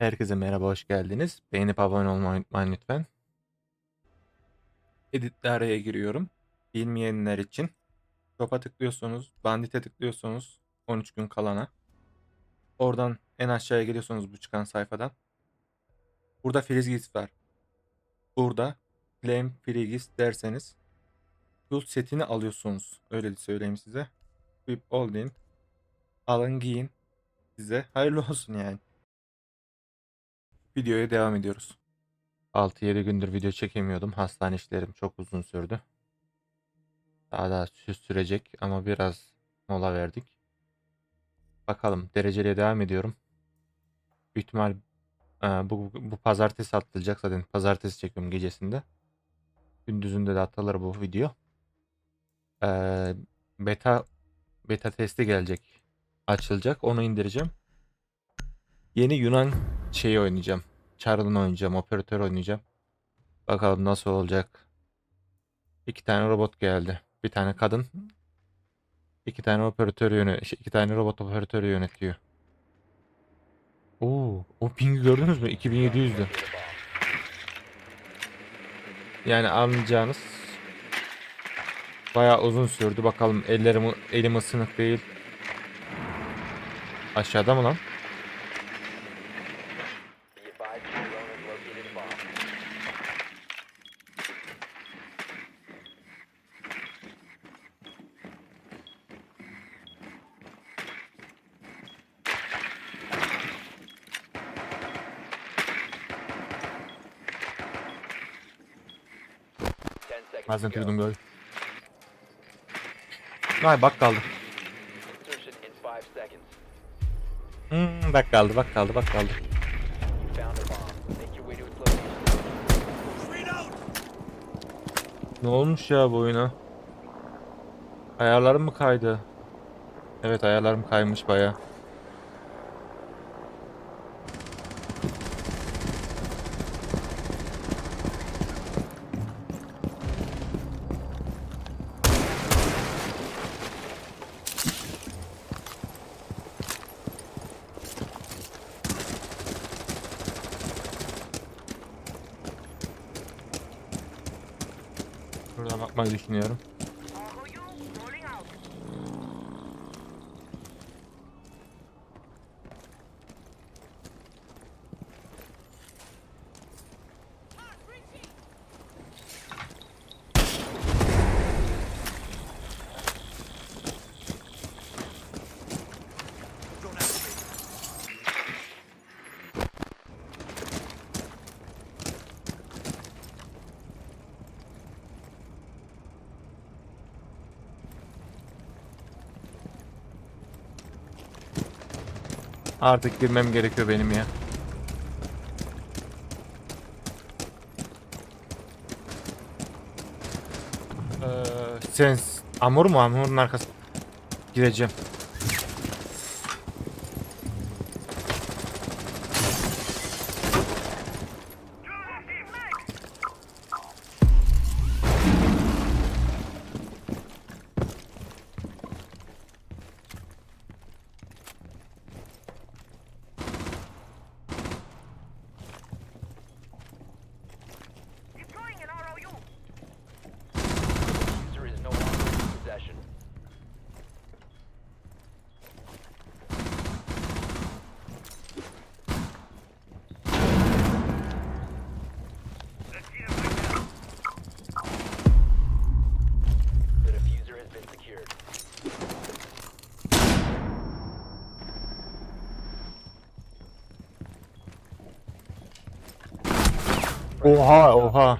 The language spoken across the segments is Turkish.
Herkese merhaba, hoş geldiniz. Beğenip abone olmayı unutmayın lütfen. Editle araya giriyorum. Bilmeyenler için. Shop'a tıklıyorsunuz, Bandit'e tıklıyorsunuz 13 gün kalana. Oradan en aşağıya geliyorsunuz bu çıkan sayfadan. Burada Frizgis var. Burada Claim Frizgis derseniz Tool setini alıyorsunuz. Öyle söyleyeyim size. Whip Holding. Alın giyin. Size hayırlı olsun yani. Videoya devam ediyoruz. 6-7 gündür video çekemiyordum. Hastane işlerim çok uzun sürdü. Daha da sü- sürecek ama biraz mola verdik. Bakalım dereceliye devam ediyorum. Büyük ihtimal e, bu, bu pazartesi atılacak zaten pazartesi çekiyorum gecesinde. Gündüzünde de atılır bu video. E, beta beta testi gelecek. Açılacak. Onu indireceğim. Yeni Yunan şeyi oynayacağım. Charlton oynayacağım. Operatör oynayacağım. Bakalım nasıl olacak. İki tane robot geldi. Bir tane kadın. iki tane operatör yöne şey, iki tane robot operatörü yönetiyor. Oo, o pingi gördünüz mü? 2700'dü. Yani anlayacağınız bayağı uzun sürdü. Bakalım ellerim elim ısınık değil. Aşağıda mı lan? Ten seconds Bazen to go. duydum böyle. Vay bak kaldı. Hmm, bak kaldı bak kaldı bak kaldı. Ne olmuş ya bu oyuna? Ayarlarım mı kaydı? Evet ayarlarım kaymış baya. Düşünüyorum. Artık girmem gerekiyor benim ya. Ee, sen Amur mu? Amur'un arkası. Gireceğim. Oha oha.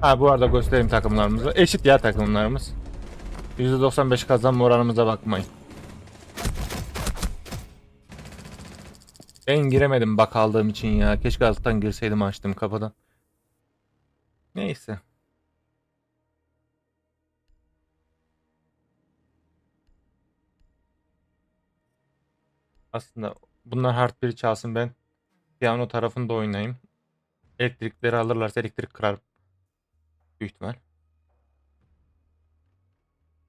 Ha bu arada göstereyim takımlarımızı. Eşit ya takımlarımız. %95 kazanma oranımıza bakmayın. Ben giremedim bak aldığım için ya. Keşke alttan girseydim açtım kapıdan. Neyse. Aslında bunlar hard bir çalsın ben piyano tarafında oynayayım. Elektrikleri alırlarsa elektrik kırar büyük ihtimal.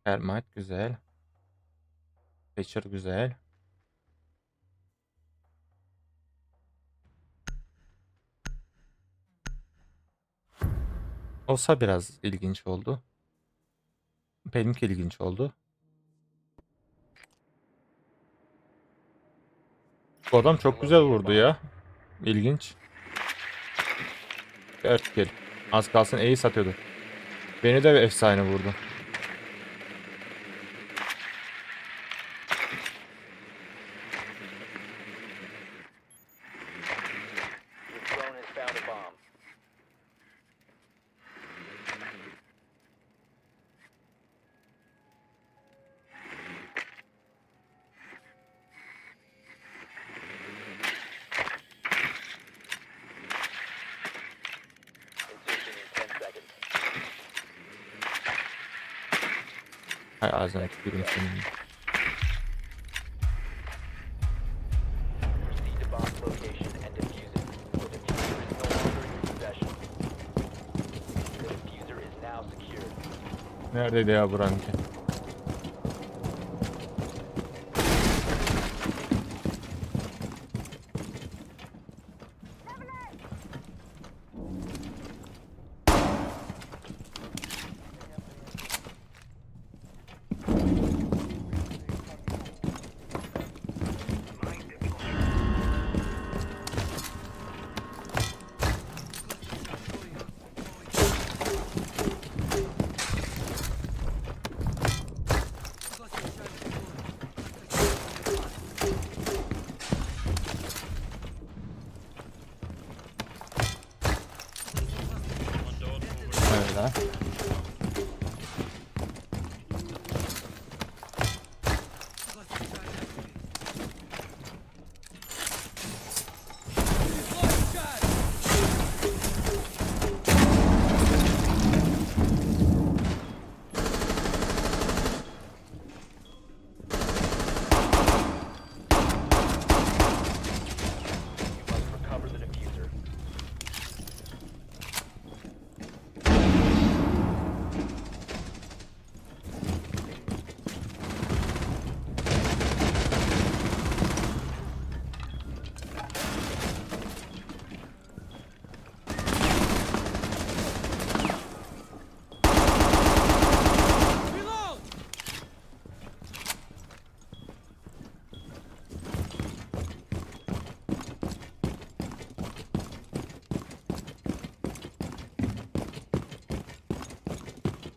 Termite güzel. Thatcher güzel. Olsa biraz ilginç oldu. Benimki ilginç oldu. Bu adam çok güzel vurdu ya. İlginç. 4 kill. Az kalsın E'yi satıyordu. Beni de efsane vurdu. Diffuser is now secured. Neredeydi ya buranki? Öyle. You must recover the diffuser.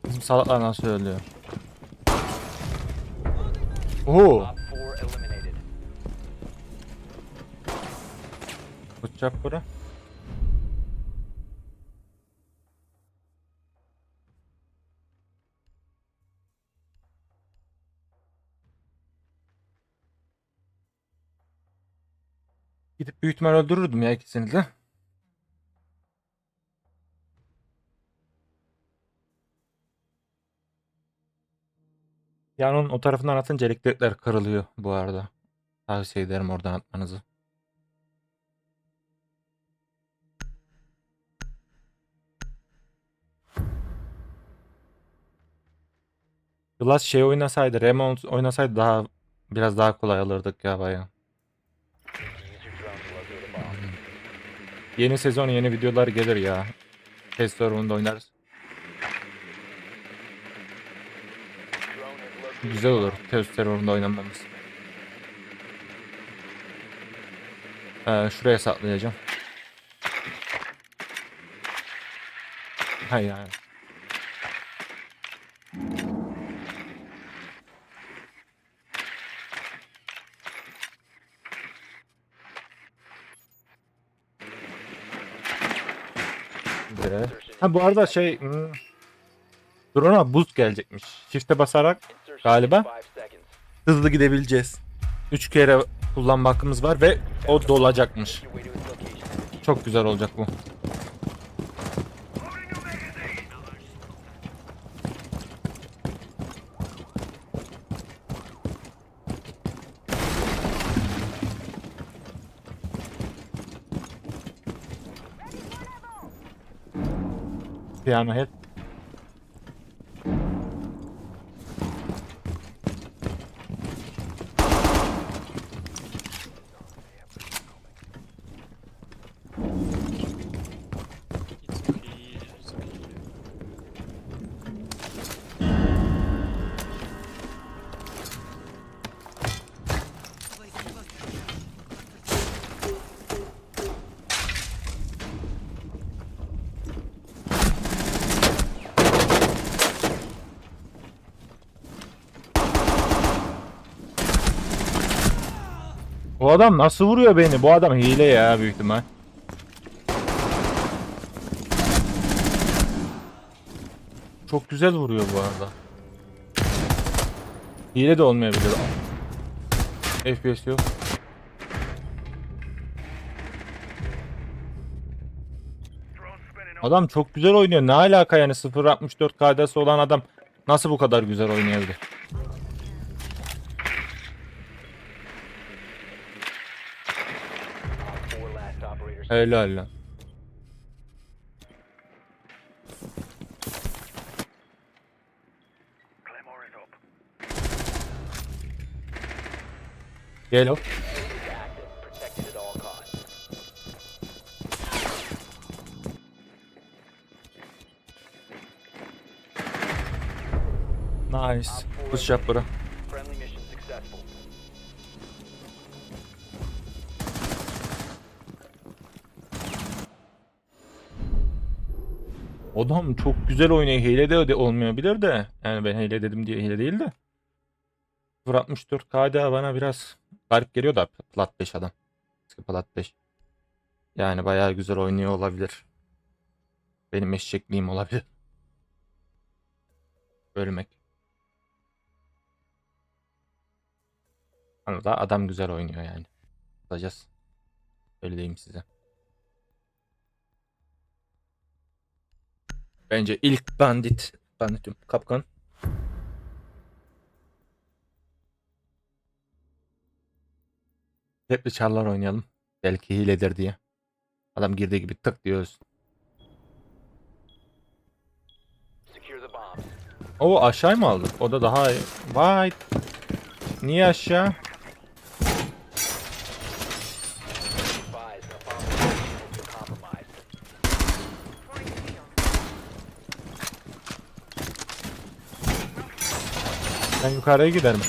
Bizim salaklar nasıl ölüyor? Oo, Op 4 eliminated. uçacak bura. Gidip büyük ihtimal öldürürdüm ya ikisini de. Yani onun o tarafından atınca elektrikler kırılıyor bu arada. Tavsiye ederim oradan atmanızı. Glass şey oynasaydı, Remont oynasaydı daha biraz daha kolay alırdık ya bayağı. Yeni sezon yeni videolar gelir ya. Test server'ında oynarız. Güzel olur bomb. test server'ında oynamamız. Ee, şuraya saklayacağım. Hayır. Güzel. Ha bu arada şey hmm, drone'a boost gelecekmiş. Shift'e basarak galiba hızlı gidebileceğiz. 3 kere kullanma hakkımız var ve o dolacakmış. Çok güzel olacak bu. Piyano head. Adam nasıl vuruyor beni? Bu adam hile ya büyük ihtimal. Çok güzel vuruyor bu arada. Hile de olmayabilir. FPS yok. Adam çok güzel oynuyor. Ne alaka yani 0.64 KD'si olan adam nasıl bu kadar güzel oynayabilir? Helal lan. Costs. Nice. Push yap bura. Adam çok güzel oynuyor. Hile de olmayabilir de. Yani ben hile dedim diye hile değil de. 0.64 KD bana biraz garip geliyor da plat 5 adam. Eski plat 5. Yani bayağı güzel oynuyor olabilir. Benim eşekliğim olabilir. Ölmek. Ama da adam güzel oynuyor yani. Bakacağız. Öyle diyeyim size. Bence ilk bandit. Banditim. Kapkan. Hep çarlar oynayalım. Belki hiledir diye. Adam girdiği gibi tık diyoruz. O aşağı mı aldık? O da daha iyi. Vay. Niye aşağı? Ben yukarıya giderim.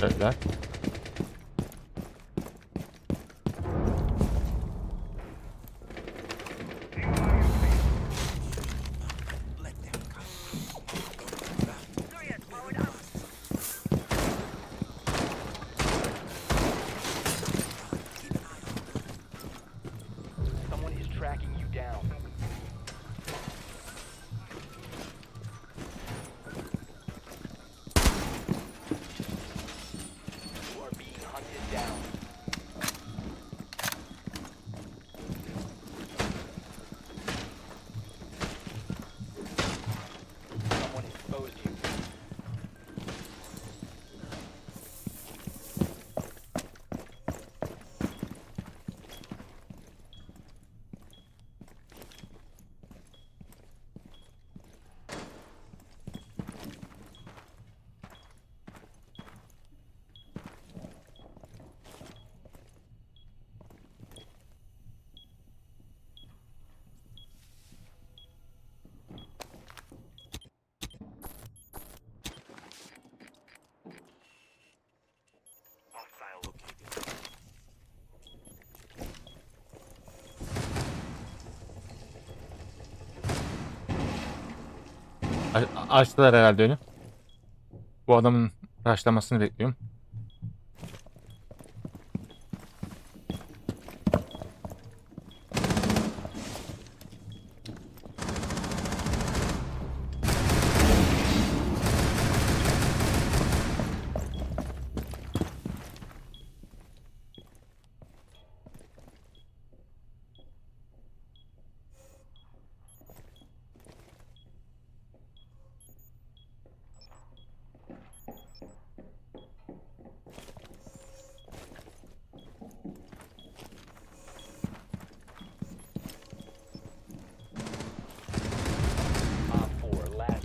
Dediler. A- açtılar herhalde önü. Bu adamın raşlamasını bekliyorum.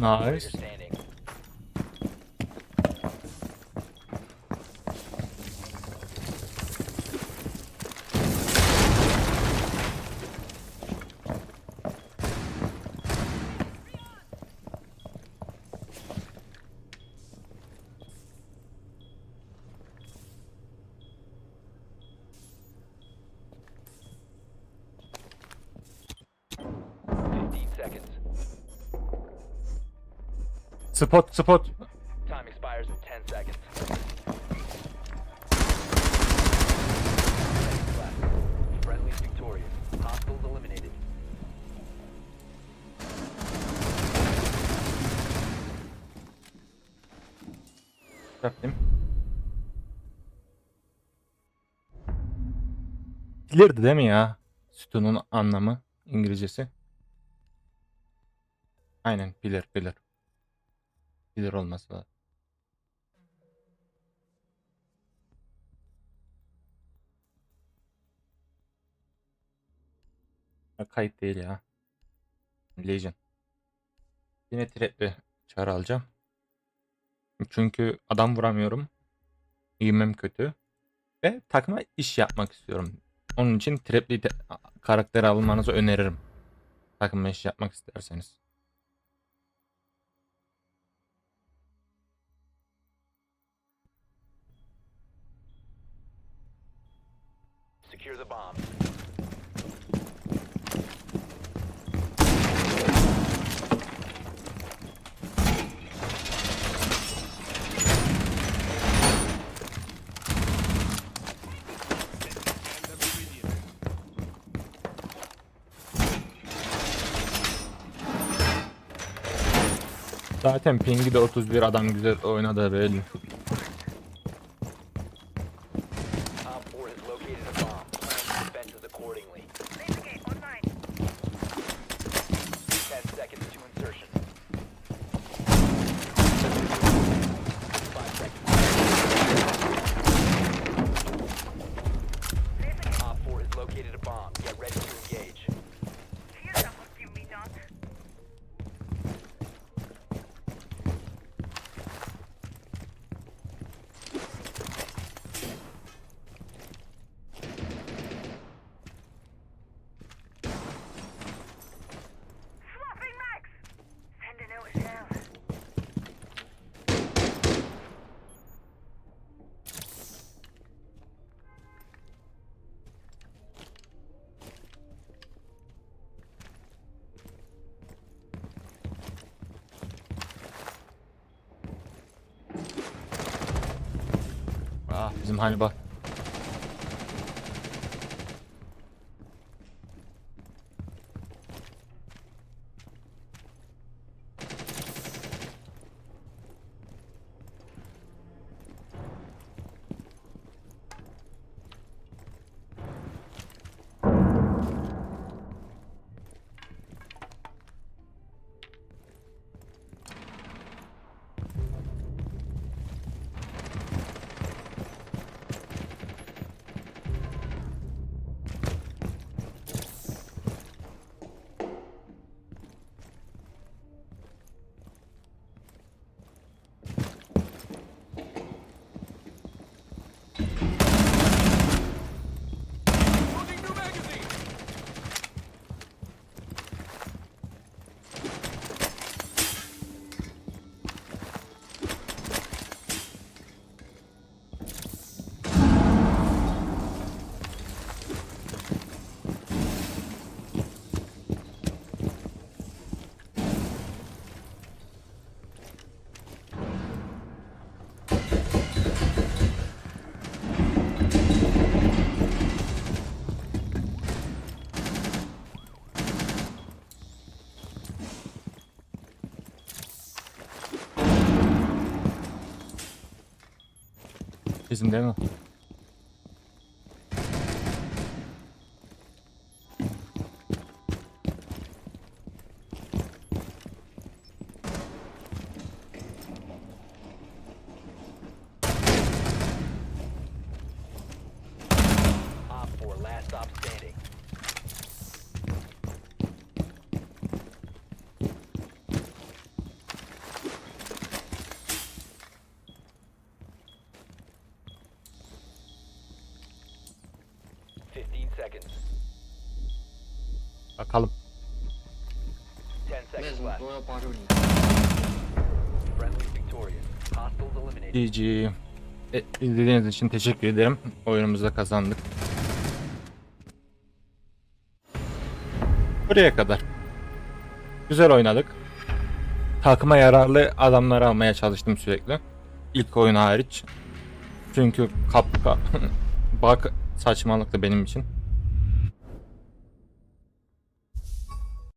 Nice. Spot spot. Time expires in 10 seconds. Friendly's victorious. Hostiles eliminated. Yaptım. Bilirdi değil mi ya? Sütunun anlamı İngilizcesi. Aynen bilir bilir. Bilir olması lazım. Kayıt değil ya. Legion. Yine trap'le çağrı alacağım. Çünkü adam vuramıyorum. İğmem kötü. Ve takıma iş yapmak istiyorum. Onun için trapli de- karakteri almanızı öneririm. Takıma iş yapmak isterseniz. Secure the bomb. Zaten pingi de 31 adam güzel oynadı belli. Located a bomb. Get ready to bizim Hannibal. Bizim değil mi? Seconds. Bakalım. Ten seconds Mesmo, left. Friendly victorious. Hostiles eliminated. GG. E, izlediğiniz için teşekkür ederim. Oyunumuzda kazandık. Buraya kadar. Güzel oynadık. takıma yararlı adamları almaya çalıştım sürekli. İlk oyun hariç. Çünkü kap, kap bak saçmalıktı benim için.